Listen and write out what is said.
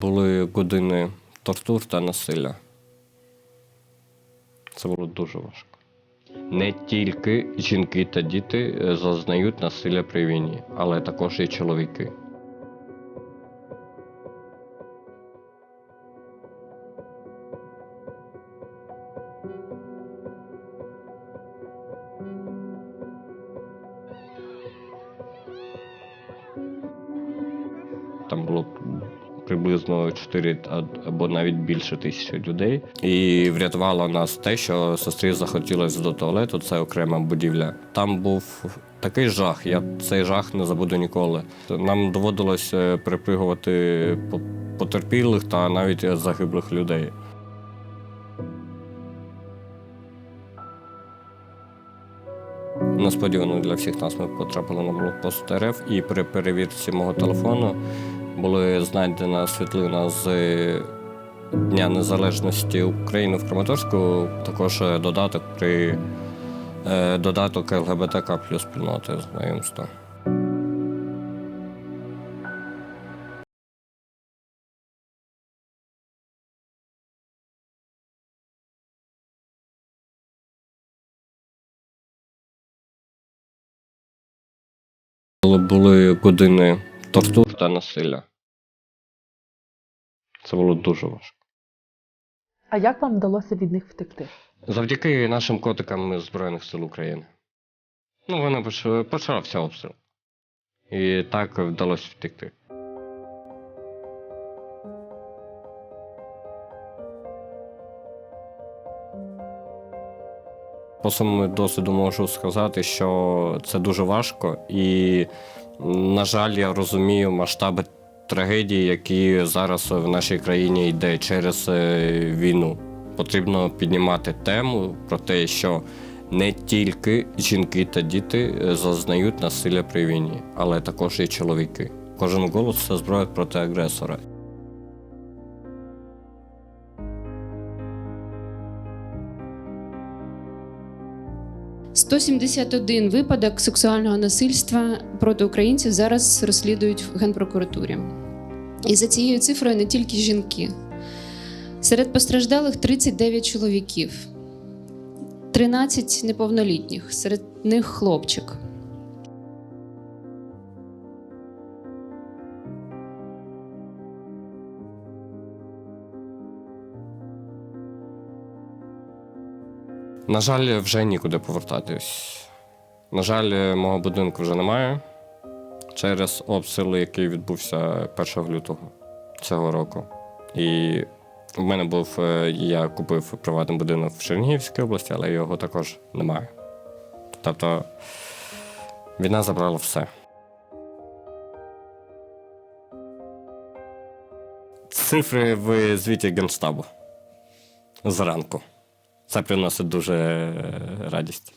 Були години тортур та насилля. Це було дуже важко. Не тільки жінки та діти е, зазнають насилля при війні, але також і чоловіки. Там було приблизно 4 або навіть більше тисячі людей. І врятувало нас те, що сестрі захотілося до туалету, це окрема будівля. Там був такий жах, я цей жах не забуду ніколи. Нам доводилось е, перепригувати по- потерпілих та навіть загиблих людей. Несподівано для всіх нас ми потрапили на блокпост РФ, і при перевірці мого телефону була знайдена світлина з Дня Незалежності України в Краматорську, також е, додаток при е, додаток ЛГБТК плюс спільноти знайомства. Були- Були години тортур та насилля. Це було дуже важко. А як вам вдалося від них втекти? Завдяки нашим котикам з Збройних сил України. Ну, вони почали почався обстріл. І так вдалося втекти. По своєму досвіду можу сказати, що це дуже важко, і, на жаль, я розумію масштаби трагедії, які зараз в нашій країні йде через е, війну. Потрібно піднімати тему про те, що не тільки жінки та діти е, зазнають насилля при війні, але також і чоловіки. Кожен голос це зброя проти агресора. – 171 випадок сексуального насильства проти українців зараз розслідують в Генпрокуратурі. І за цією цифрою не тільки жінки. Серед постраждалих 39 чоловіків, 13 неповнолітніх, серед них хлопчик. На жаль, вже нікуди повертатись. На жаль, мого будинку вже немає через обстріл, який відбувся 1 лютого цього року. І в мене був, е, я купив приватний будинок в Чернігівській області, але його також немає. Тобто війна забрала все. Цифри в звіті Генштабу зранку. Це приносить дуже е, радість.